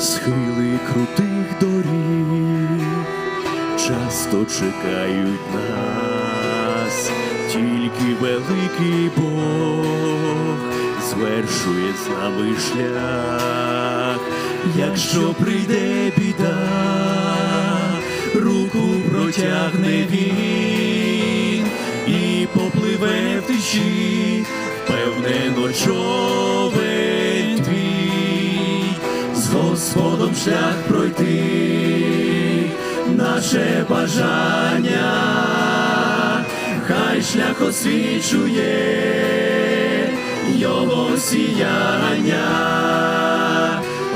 схили крутих доріг. Часто чекають нас, тільки великий Бог. Звершує з нами шлях, якщо прийде біда, руку протягне він і попливе в тиші, впевнено човен з Господом шлях пройти, наше бажання, хай шлях освічує його сіяння,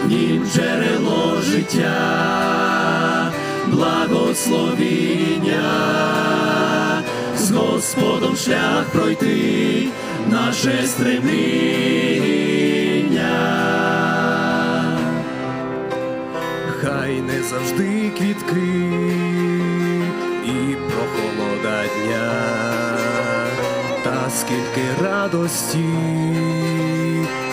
в нім джерело життя, благословіння, з Господом шлях пройти, наше стремління. Хай не завжди квітки і прохолода дня, та скільки радості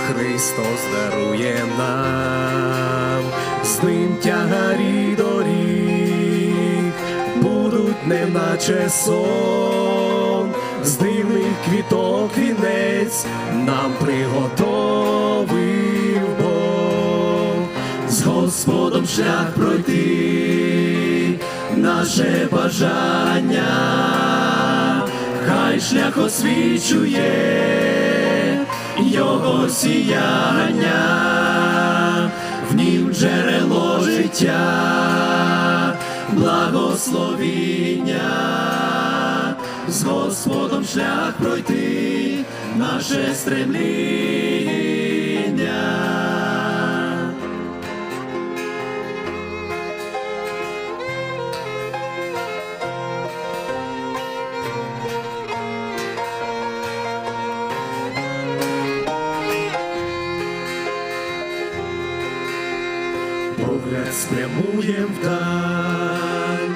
Христос дарує нам, з ним тягарі доріг будуть неначе сон, з дивних квіток вінець нам приготовив Господом шлях пройти, наше бажання, хай шлях освічує його сіяння, в нім джерело життя, благословіння, з Господом шлях пройти, наше стремління. Спрямуєм вдаль,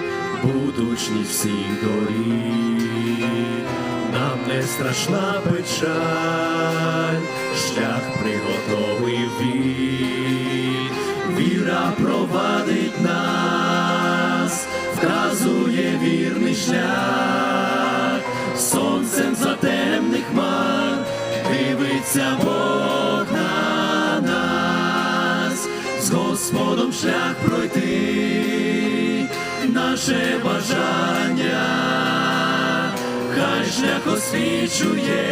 будучність всіх доріг, нам не страшна печаль, шлях приготовив він, віра провадить нас, вказує вірний шлях, сонцем за темних хмар дивиться Бог Господом шлях пройти, наше бажання, хай шлях освічує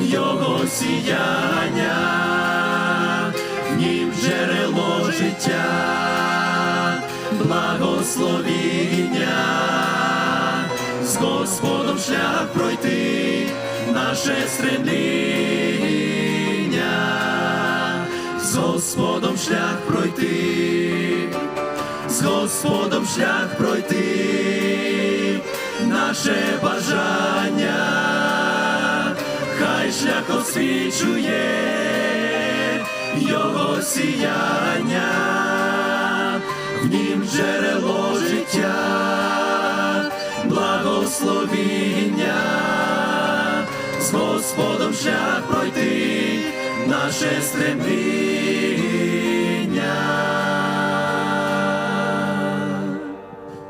його сіяння, в нім джерело життя, благословіння, з Господом шлях пройти, наше стремління, Господом шлях пройти, з Господом шлях пройти, наше бажання, хай шлях освічує його сіяння, в нім джерело життя, благословіння, з Господом шлях пройти, наше стремління.